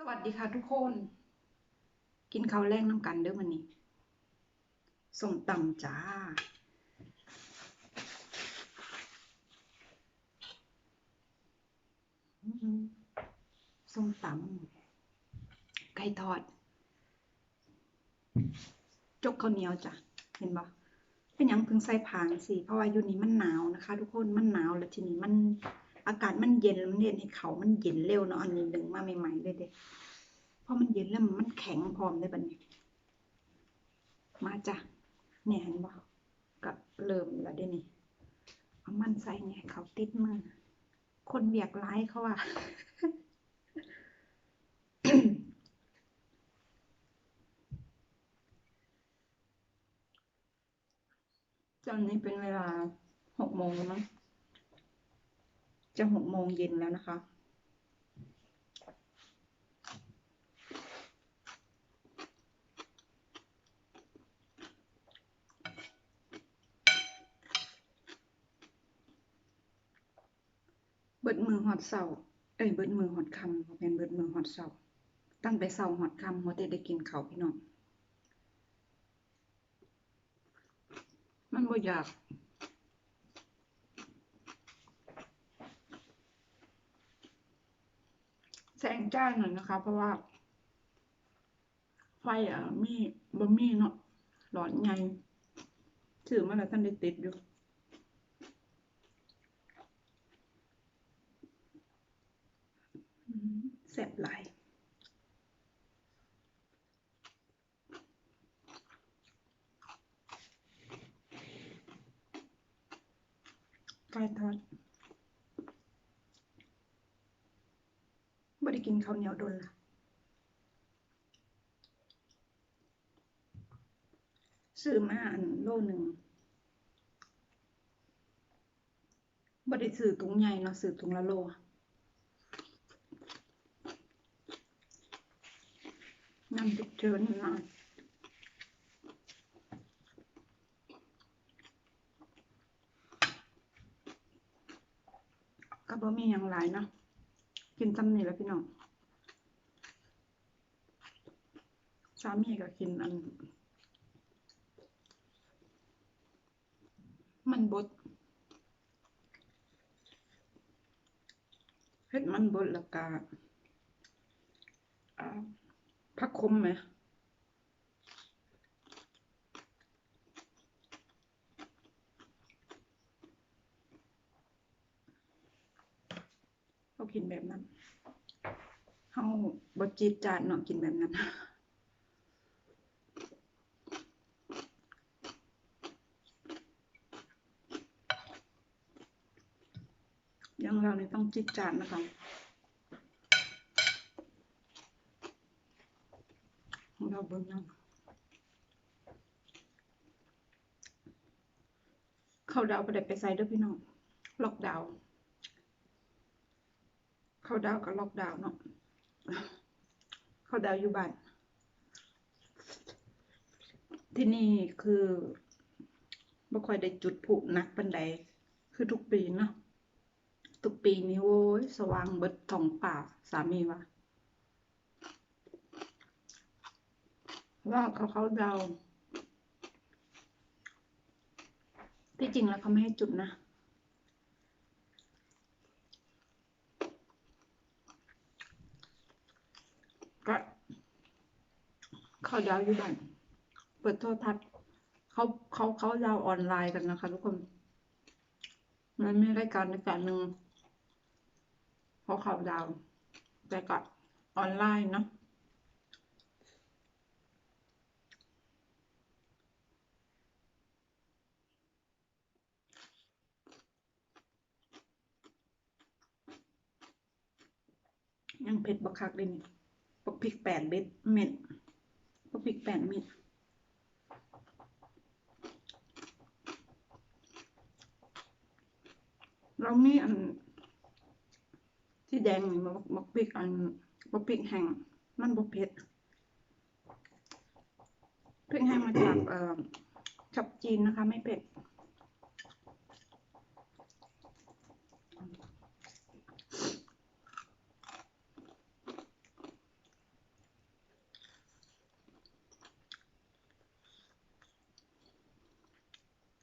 สวัสดีค่ะทุกคน กินข้าวแรงน้ำกันเด้อวันนี้ส้มตำจ้า ส้มตำไก่ทอด จกข้าวเหนียวจ้ะ เห็นบ่เป็นยังเพิ่งใส่ผางสิ เพราะว่าอยู่นี่มันหนาวนะคะ ทุกคน มันหนาวแล้วทีนี้มัน อากาศมันเย็นลมันเฮ็ดให้เขามันเย็นเร็วเนาะอันนี้ดึงมาใหม่ๆเลยเด้พอมันเย็นแล้วมันแข็งพร้อมได้บัดนี้มาจ้ะเนี่ยเห็นบ่ก็เริ่มแล้วเด้นี่เอามันใส่เนี่ยเขาติดมือคนเวียกร้ายเขาว่าตอนนี้เป็นเวลาหกโมงแล้วมั้ง จะหกโมงเย็นแล้วนะคะ เบิดมือหอดเสาเอ้ยเบิดมือหอดคำบ่แม่นเบิดมือหอดเสาตั้งแต่เสาหอดคำหัวแต่ได้กินเขาพี่น้องมันบ่อยาก แสงจ้าหน่อยนะคะ เพราะว่า ไฟอะมีบ่มีเนาะหลอดไงถือมาแล้วท่านได้ติดอยู่อืมแซ่บหลายไก่ทอดบ่ได้กิน ข้าวเหนียวโดนละซื้อมาอันโลหนึ่งบ่ได้ซื้อถุงใหญ่เนาะซื้อถุงละโลน้ำจุกเจิญมาก็บ่มีหยังหลายเนาะกินซ้ำนี่แล้วพี่น้อง สามีก็กินอัน มันบดเฮ็ดมันบดล้วก็อ่าผักขมไหมเขากินแบบนั้นเขาบดจีดจานเนาะกินแบบนั้น อยังเราเนี่ยต้อง จีดจานนะคะเราเบิ่งนั่งเข้าดาวประเด็ไปใส่เด้อพี่น้อง ล็อกดาวเข้าดาวกับล็อกดาวเนาะเข้าดาวอยู่บ้าน ที่นี่คือบ่ค่อยได้จุดพลุนักปานใดคือทุกปีเนาะ ทุกปีนี้โว้ยสว่างเบิดทองฟ้าสามีว่าว่าเขาเขาเดาที่จริงแล้วเขาไม่ให้จุดนะ ก็เขาเดาอยู่บ้านเปิดโทรทัศน์เขาเขาเขาเดาออนไลน์กันนะคะทุกคนมันมีรายการรายการหนึ่ง เขาเข่าดาว แต่ก็ออนไลน์เนาะยังเผ็ดบักคักเลยนี่บักพริกแปดเม็ดเม็ดบักพริกแปดเม็ดเรามีอัน ที่แดงนี่มันมักพริกอันมักพริกแห้งมันบกเผ็ดเพริกให้งมาจากเอ่อจับจีนนะคะ ไม่เผ็ด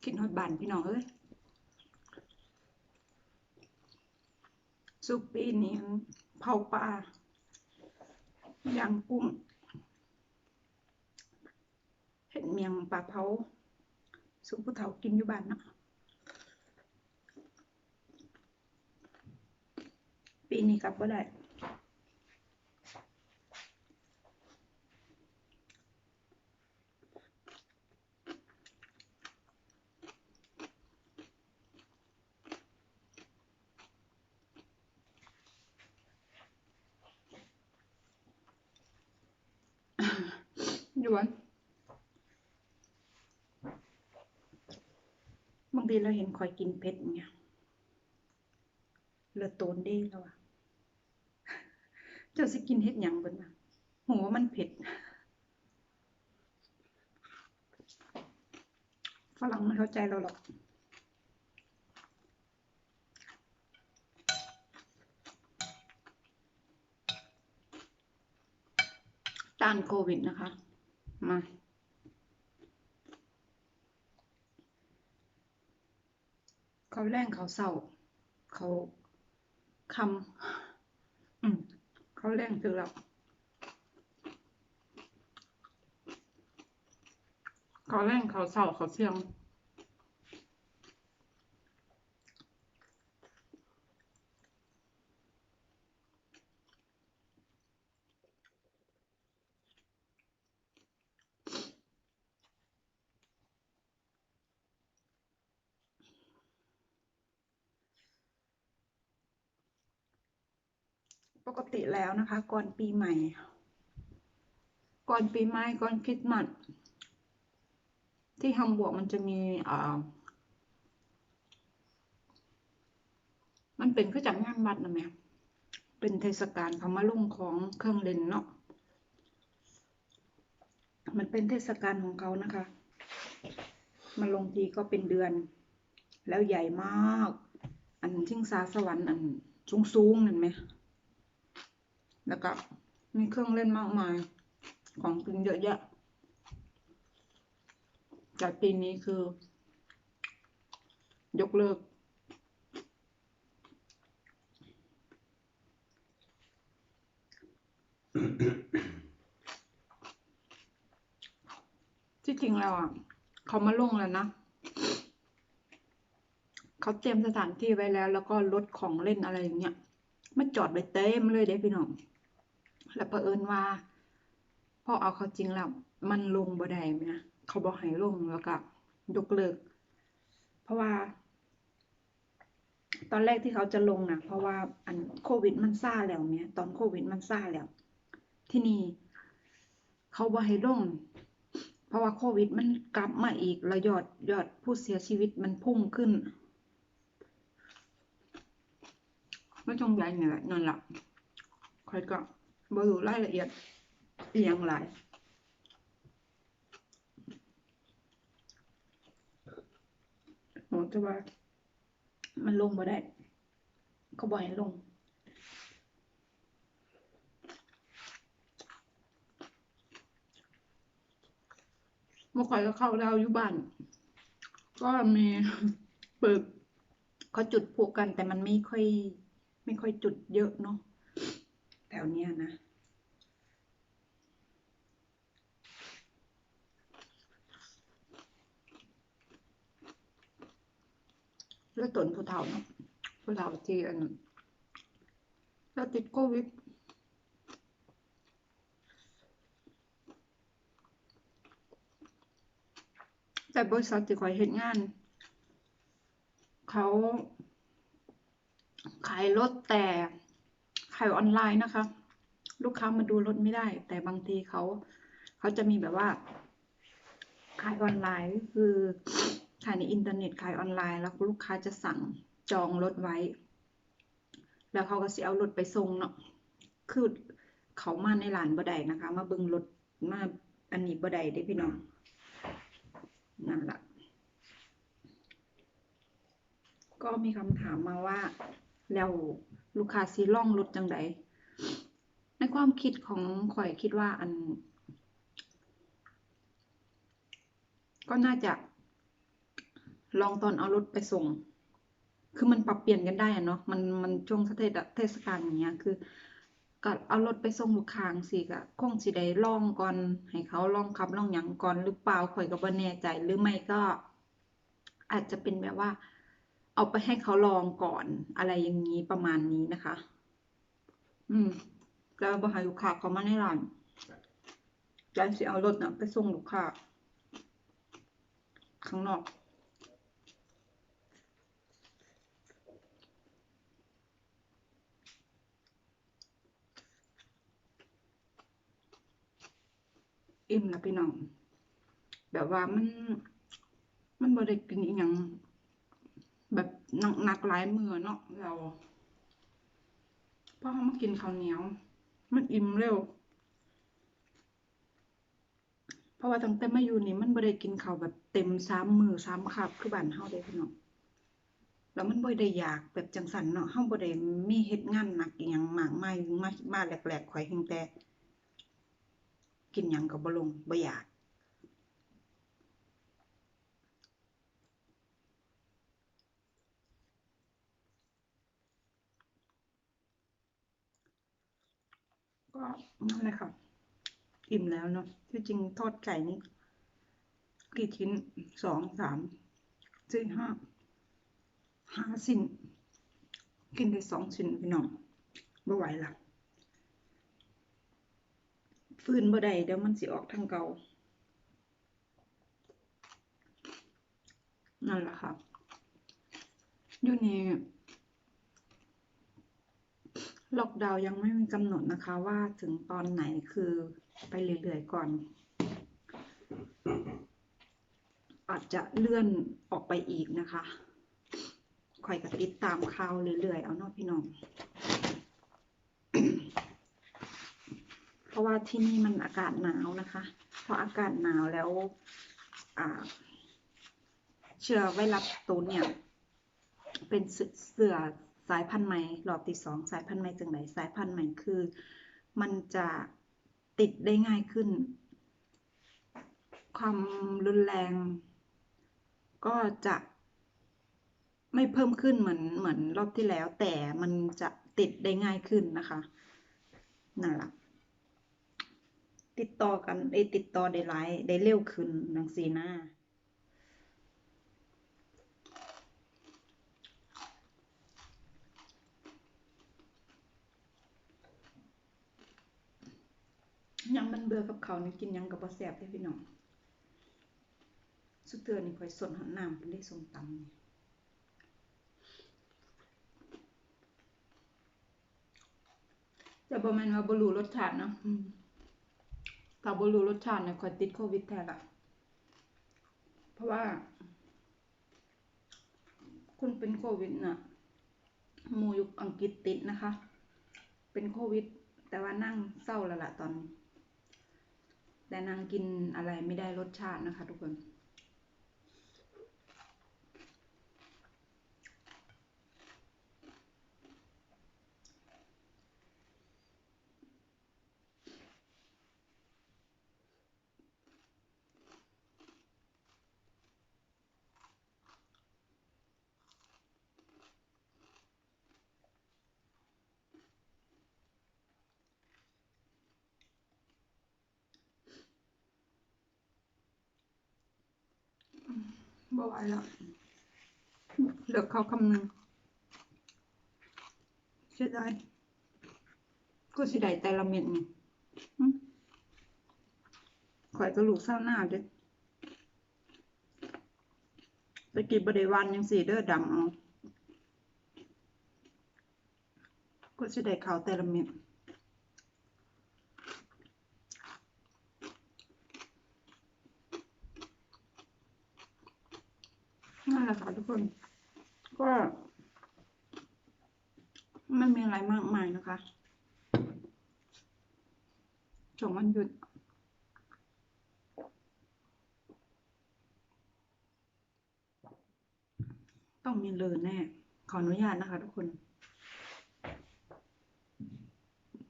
คิดฮอดบานพี่น้องเอ้ย สุปปีนี้เผาปลาย่างกุ้งเห็ดเมียงปลาเผาสุปผู้เฒ่ากินอยู่บ้านเนาะปีนี้กลับก็ได้ ยวนบางทีเราเห็นคอยกินเผ็ดเนี่ยเลือดโตนด้แล้วอะเจ้าสิกินเฮ็ดหยังบนน่ะโหมันเผ็ดฝรั่งไม่เข้าใจเราหรอกต้านโควิดนะคะ มา เขาแรงเขาเศร้า เขาคำอืมเขาแรงคือเราเขาแรงเขาเศร้าเขาเที่ยง ปกติแล้วนะคะ ก่อนปีใหม่ ก่อนปีใหม่ก่อนคริสต์มาสที่ฮัมบวร์กมันจะมีอ่ามันเป็นคือจัดงานวัดนะแม่เป็นเทศกาลเขามาลงของเครื่องเล่นเนาะมันเป็นเทศกาลของเขานะคะ มันลงทีก็เป็นเดือน แล้วใหญ่มาก อันชิงซาสวรรค์อันสูงๆนั่นไหม แล้วก็มีเครื่องเล่นมากมาย ของกินเยอะแยะจากปีนี้คือ ยกเลิก ที่จริงแล้วอะ เขามาลงแล้วนะเขาเตรียมสถานที่ไว้แล้ว แล้วก็รถของเล่นอะไรอย่างเงี้ยมาจอดไว้เต็มเลยเด้พี่น้อง แล้วเผอิญว่าพอเอาเขาจริงแล้วมันลงบ่ได้ไหมนะเขาบอกให้ลงแล้วก็ยกเลิก เพราะว่า ตอนแรกที่เขาจะลงนะเพราะว่าอันโควิดมันซาแล้วเนี่ยตอนโควิดมันซาแล้ว ที่นี่เขาบอกให้ลงเพราะว่าโควิดมันกลับมาอีกแล้วยอดยอดผู้เสียชีวิตมันพุ่งขึ้นไม่จงใหญ่เนี่ยแหละนั่นแหละคอยก็ บรูรายละเอียดอีหยังหลายโหแต่ว่า มันลงมาได้เขาบอกให้ลงเมื่อก่อนก็เข้าดาวอยู่บ้าน ก็มีเปิดเขาจุดพลุกัน แต่มันไม่ค่อย ไม่ค่อยจุดเยอะเนาะแถวเนี้ยนะ แล้วตนผู้เฒ่าเนาะผู้เฒ่าที่อันแล้วติดโควิดแต่บริษัทที่คอยเห็นงาน เขาขายรถแต่ขายออนไลน์นะคะ ลูกค้ามาดูรถไม่ได้ แต่บางทีเขา เขาจะมีแบบว่า ขายออนไลน์คือ ขายในอินเทอร์เน็ตขายออนไลน์ แล้วลูกค้าจะสั่งจองรถไว้ แล้วเขาก็สิเอารถไปส่งเนาะคือเขามาในร้านบ่ได้นะคะ มาเบิ่งรถมาอันนี้บ่ได้เด้พี่น้องนั่นแหละก็มีคำถามมาว่า แล้วลูกค้าสิล่องรถจังใดในความคิดของข่อยคิดว่าอัน ก็น่าจะ ลองตอนเอารถไปส่ง คือมันปรับเปลี่ยนกันได้อะเนาะ มันมันช่วงเทศเทศกาลอย่างเงี้ย คือก็เอารถไปส่งลูกค้างซี้ก็คงสิได้ลองก่อน ให้เขาลองขับลองหยังก่อนหรือเปล่าข้อยก็บ่แน่ใจหรือไม่ก็ อาจจะเป็นแบบว่า เอาไปให้เขาลองก่อนอะไรอย่างงี้ประมาณนี้นะคะ อืมแล้วบ่ให้ลูกค้าเข้ามาในร้านแล้วสิเอารถน่ะไปส่งลูกค้าข้างนอก อิ่มแล้วพี่น้อง แบบว่ามัน มันบ่ได้กินอีหยังแบบหนักหลายมือเนาะแล้วพอเรามากินข้าวเหนียว มันอิ่มเร็ว เพราะว่าตั้งแต่มาอยู่นี่มันบ่ได้กินข้าวแบบเต็มสามมือสามคาบคือบ้านเฮาเด้พี่น้องแล้วมันบ่ได้อยากแบบจังซั้นเนาะเราบ่ได้มีเฮ็ดงานหนักอิหยังมากมายมามาแรกๆข้อยแฮ่งแต่ กินหยังก็บ่ลงบ่อยาก ก็นั่นแหละค่ะอิ่มแล้วเนาะที่จริงทอดไก่นี่กี่ชิ้นสองสามสี่ห้าห้าชิ้น กินได้สองชิ้นพี่น้องบ่ไหวละ ฟื้นบ่ได้เดี๋ยวมันสิออกทางเก่านั่นแหละค่ะอยู่นี่ล็อกดาวยังไม่มีกำหนดนะคะว่าถึงตอนไหนคือไปเรื่อยๆก่อน อาจจะเลื่อนออกไปอีกนะคะคอยก็ติดตามข่าวเรื่อยๆ เอาเนาะพี่น้อง เพ ราะว่าที่นี่มันอากาศหนาวนะคะ พออากาศหนาวแล้วเชื้อไวรัสตัวเนี่ย เป็นเสือสายพันธุ์ใหม่รอบที่สองสายพันธุ์ใหม่จังไหนสายพันธุ์ใหม่คือ มันจะติดได้ง่ายขึ้น ความรุนแรง ก็จะไม่เพิ่มขึ้นเหมือนเหมือนรอบที่แล้ว แต่มันจะติดได้ง่ายขึ้นนะคะนั่นแหละ ติดต่อกันได้ติดต่อได้หลายได้เร็วขึ้นนังสีหน้ายังมันเบื่อกับเขานี่กินยังกับบ่แซ่บเด้พี่น้อง สุดเทือนี่ข่อยสนหันน้ำเพิ่นได้ส้มตำนี่แต่บ่แม่นว่าบ่รู้รสชาติเนาะ ถ้าบ่รู้รสชาติเนี่ยคอยติดโควิดแทนละเพราะว่า คุณเป็นโควิดน่ะหมู่อยู่อังกฤษติดนะคะ เป็นโควิด แต่ว่านั่งเศร้าแล้วละตอนนี้ แต่นางกินอะไรไม่ได้รสชาตินะคะ ทุกคน บ่ไหวแล้วเหลือเขาคำหนึ่งเสียดายก็สิได้แต่ละเม็ดนี่ข่อยก็ลูกเศร้าหน้าเด้ตะกี้บ่ได้หวันยังสิเด้อดำเอาก็สิได้ข้าแต่ละเม็ด นั่นแหละค่ะทุกคน ก็ไม่มีอะไรมากมายนะคะช่วงวันหยุด ต้องมีเลยแน่ ขออนุญาตนะคะทุกคน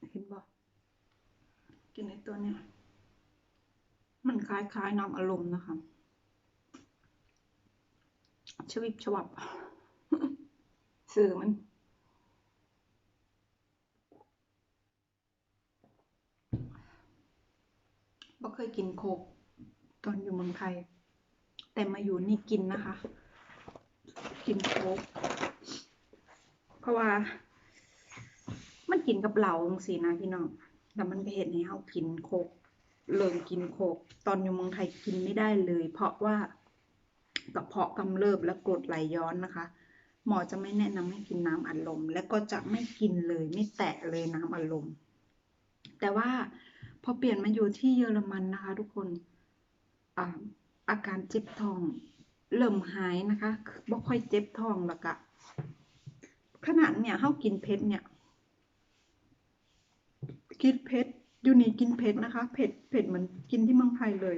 เห็นบ่กินไอตัวเนี้ยมันคล้ายๆน้ำอารมณ์นะคะ ชวิบชวับสื่อมัน บ่เคยกินโคกตอนอยู่เมืองไทย แต่มาอยู่นี่กินนะคะ กินโคกเพราะว่า มันกินกับเหล้าจังซี่นะพี่น้องแล้วมันก็เฮ็ดให้เฮากินโคก เริ่มกินโคก ตอนอยู่เมืองไทยกินไม่ได้เลย เพราะว่า กระเพาะกำเริบและกรดไหลย้อนนะคะ หมอจะไม่แนะนำให้กินน้ำอัดลม และก็จะไม่กินเลยไม่แตะเลยน้ำอัดลม แต่ว่าพอเปลี่ยนมาอยู่ที่เยอรมันนะคะ ทุกคนอาอาการเจ็บท้องเริ่มหายนะคะบ่ค่อยเจ็บท้องแล้วก็ขนาดเนี่ยเฮากินเผ็ดเนี่ย กินเผ็ดอยู่นี่กินเผ็ดนะคะ เผ็ด เผ็ดเหมือนกินที่เมืองไทยเลย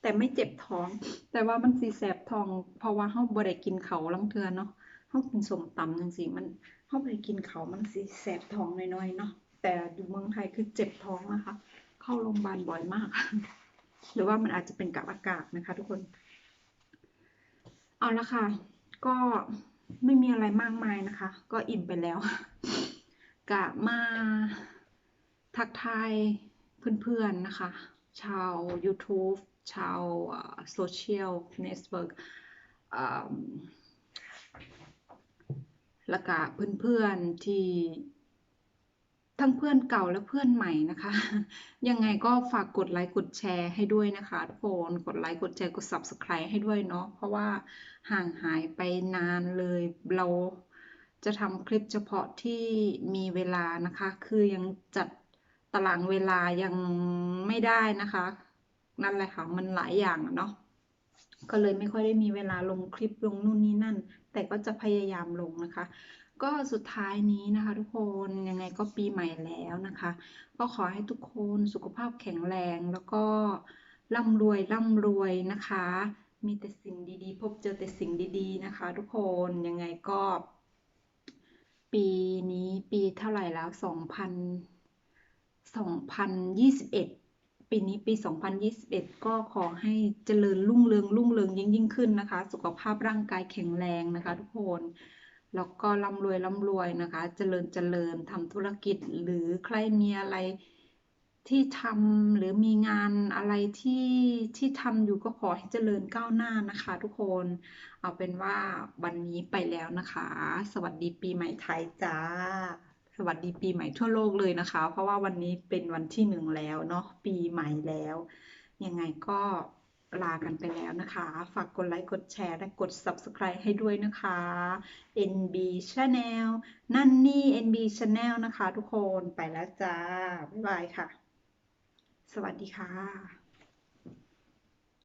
แต่ไม่เจ็บท้อง แต่ว่ามันสิแสบท้อง เพราะว่าเฮาบ่ได้กินเขาลังเทือเนาะเฮากินสมตำจังซี่มันเฮาบ่ได้กินเขามันสิแสบท้องน้อยๆเนาะแต่อยู่เมืองไทยคือเจ็บท้องนะคะ เข้าโรงพยาบาลบ่อยมาก หรือว่ามันอาจจะเป็นกับอากาศนะคะ ทุกคน เอาละค่ะ ก็ไม่มีอะไรมากมายนะคะ ก็อิ่มไปแล้ว กะมาทักทายเพื่อนๆนะคะ ชาว YouTube ชาวโซเชียลเน็ตเวิร์กแล้วก็เพื่อนๆที่ทั้งเพื่อนเก่าและเพื่อนใหม่นะคะ ยังไงก็ฝากกดไลค์กดแชร์ให้ด้วยนะคะทุกคนกดไลค์กดแชร์กด Subscribe ให้ด้วยเนาะเพราะว่าห่างหายไปนานเลย เราจะทำคลิปเฉพาะที่มีเวลานะคะ คือยังจัดตารางเวลายังไม่ได้นะคะ นั่นแหละค่ะ มันหลายอย่างเนาะก็เลยไม่ค่อยได้มีเวลาลงคลิปลงนู่นนี่นั่น แต่ก็จะพยายามลงนะคะ ก็สุดท้ายนี้นะคะ ทุกคนยังไงก็ปีใหม่แล้วนะคะ ก็ขอให้ทุกคนสุขภาพแข็งแรงแล้วก็ร่ำรวยร่ำรวยนะคะ มีแต่สิ่งดีๆ พบเจอแต่สิ่งดี ๆ นะคะ ทุกคนยังไงก็ ปีนี้ปีเท่าไหร่แล้วสองพันสองพันยี่สิบเอ็ด ปีนี้ปี 2021 ก็ขอให้เจริญรุ่งเรืองรุ่งเรืองยิ่งยิ่งขึ้นนะคะ สุขภาพร่างกายแข็งแรงนะคะทุกคน แล้วก็ร่ำรวยร่ำรวยนะคะ เจริญเจริญทำธุรกิจหรือใครมีอะไรที่ทำหรือมีงานอะไรที่ที่ทำอยู่ก็ขอให้เจริญก้าวหน้านะคะ ทุกคน เอาเป็นว่าวันนี้ไปแล้วนะคะ สวัสดีปีใหม่ไทยจ้า วัสดีปีใหม่ทั่วโลกเลยนะคะ เพราะว่าวันนี้เป็นวันที่หนึ่งแล้วเนาะปีใหม่แล้ว ยังไงก็ลากันไปแล้วนะคะ ฝากกดไลค์ กดแชร์ และกด Subscribe ให้ด้วยนะคะ NB Channel นั่นนี่ NB Channel นะคะทุกคน ไปแล้วจ้า บ๊ายบายค่ะ สวัสดีค่ะ